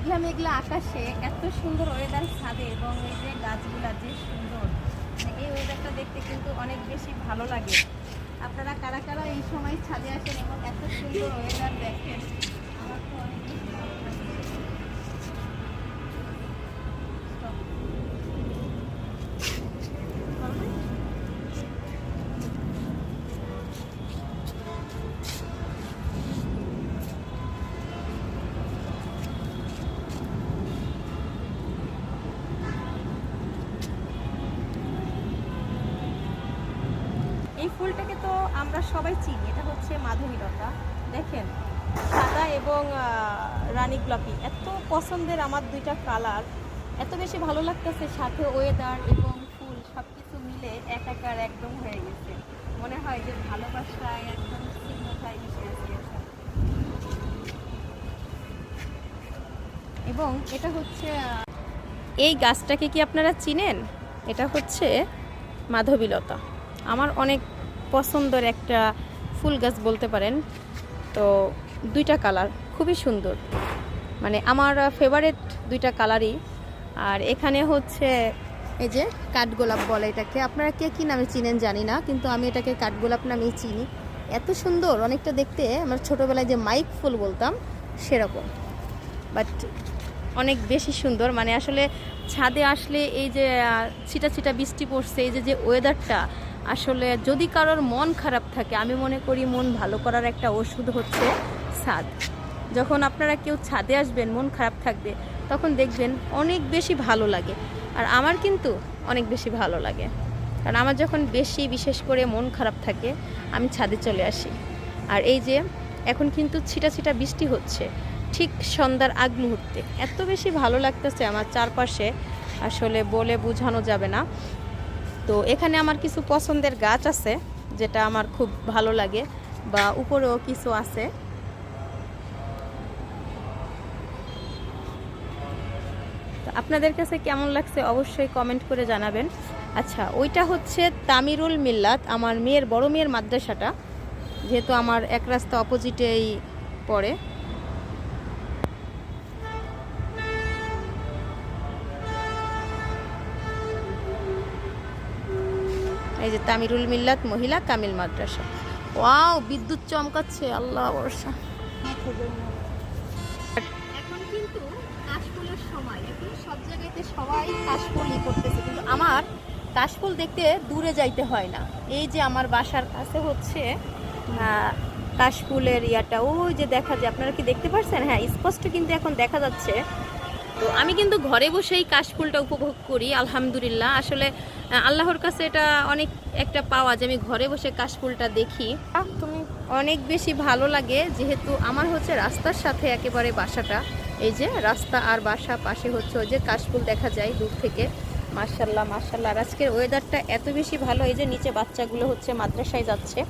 মেঘলা মেঘলা আকাশে এত সুন্দর ওয়েদার ছাদে এবং এই যে গাছগুলা যে সুন্দর। মানে এই ওয়েদারটা দেখতে কিন্তু অনেক বেশি ভালো লাগে। আপনারা কারা কারা এই সময় ছাদে আসেন এবং এত সুন্দর ওয়েদার দেখেন? আমার তো অনেক এই ফুলটাকে তো আমরা সবাই চিনি, এটা হচ্ছে মাধবীলতা দেখেন, সাদা এবং রানী গোলাপি, এত পছন্দের আমার দুইটা কালার। এত বেশি ভালো লাগতেছে সাথে ওয়েদার এবং ফুল সব কিছু মিলে একাকার একদম হয়ে গেছে। মনে হয় যে ভালোবাসায় একদম সিংহতায় মিশে আছে এবং এটা হচ্ছে এই গাছটাকে কি আপনারা চিনেন? এটা হচ্ছে মাধবীলতা আমার অনেক পছন্দের একটা ফুল গাছ বলতে পারেন। তো দুইটা কালার, খুবই সুন্দর। মানে আমার ফেভারেট দুইটা কালারই। আর এখানে হচ্ছে এই যে কাঠগোলাপ বলে এটাকে। আপনারা কে কী নামে চিনেন জানি না, কিন্তু আমি এটাকে কাঠগোলাপ নামেই চিনি। এত সুন্দর, অনেকটা দেখতে। আমরা ছোটোবেলায় যে মাইক ফুল বলতাম, সেরকম। বাট অনেক বেশি সুন্দর। মানে আসলে ছাদে আসলে এই যে ছিটা ছিটা বৃষ্টি পড়ছে, এই যে যে ওয়েদারটা আসলে যদি কারোর মন খারাপ থাকে, আমি মনে করি মন ভালো করার একটা ওষুধ হচ্ছে ছাদ যখন আপনারা কেউ ছাদে আসবেন, মন খারাপ থাকবে, তখন দেখবেন অনেক বেশি ভালো লাগে। আর আমার কিন্তু অনেক বেশি ভালো লাগে। কারণ আমার যখন বেশি, বিশেষ করে মন খারাপ থাকে, আমি ছাদে চলে আসি। আর এই যে, এখন কিন্তু ছিটা ছিটা বৃষ্টি হচ্ছে। ঠিক সন্ধ্যার আগ মুহূর্তে। এত বেশি ভালো লাগতেছে আমার চারপাশে। আসলে বলে বোঝানো যাবে না। তো এখানে আমার কিছু পছন্দের গাছ আছে, যেটা আমার খুব ভালো লাগে, বা উপরেও কিছু আছে। আপনাদের কাছে কেমন লাগছে অবশ্যই কমেন্ট করে জানাবেন। আচ্ছা ওইটা হচ্ছে তামিরুল মিল্লাত, আমার মেয়ের, বড় মেয়ের মাদ্রাসাটা, যেহেতু আমার এক রাস্তা অপোজিটেই পড়ে। এই যে তামিরুল মিল্লাত মহিলা, কামিল মাদ্রাসা। ওয়াও, বিদ্যুৎ চমকাচ্ছে, আল্লাহ বর্ষা এখন কিন্তু কাশফুলের সময়, এখন সব জায়গাতে সবাই কাশফুলই করতেছে, কিন্তু আমার কাশফুল দেখতে দূরে যাইতে হয় না। এই যে আমার বাসার কাছে হচ্ছে কাশফুলের ইয়াটা, ওই যে দেখা যায়, আপনারা কি দেখতে পাচ্ছেন হ্যাঁ স্পষ্ট কিন্তু এখন দেখা যাচ্ছে। তো আমি কিন্তু ঘরে বসেই কাশফুলটা উপভোগ করি, আলহামদুলিল্লাহ। আসলে আল্লাহর কাছে এটা অনেক একটা পাওয়া যে আমি ঘরে বসে কাশফুলটা দেখি। তুমি অনেক বেশি ভালো লাগে, যেহেতু আমার হচ্ছে রাস্তার সাথে একেবারে বাসাটা। এই যে রাস্তা আর বাসা, পাশে হচ্ছে ওই যে কাশফুল দেখা যায় দূর থেকে। মার্শাল্লাহ মার্শাল্লাহ আর আজকের ওয়েদারটা এত বেশি ভালো, এই যে নিচে বাচ্চাগুলো হচ্ছে মাদ্রাসায় যাচ্ছে।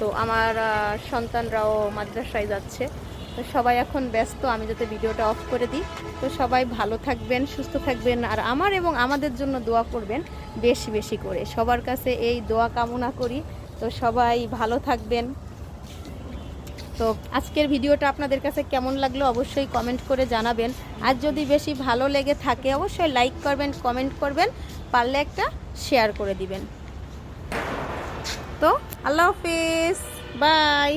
তো আমার সন্তানরাও মাদ্রাসায় যাচ্ছে। তো সবাই এখন ব্যস্ত, আমি যাতে ভিডিওটা অফ করে দিই। তো সবাই ভালো থাকবেন, সুস্থ থাকবেন, আর আমার এবং আমাদের জন্য দোয়া করবেন বেশি বেশি করে। সবার কাছে এই দোয়া কামনা করি। তো সবাই ভালো থাকবেন। তো আজকের ভিডিওটা আপনাদের কাছে কেমন লাগল অবশ্যই কমেন্ট করে জানাবেন। আর যদি বেশি ভালো লেগে থাকে, অবশ্যই লাইক করবেন কমেন্ট করবেন, পারলে একটা শেয়ার করে দিবেন। তো আল্লাহ হাফিজ। বাই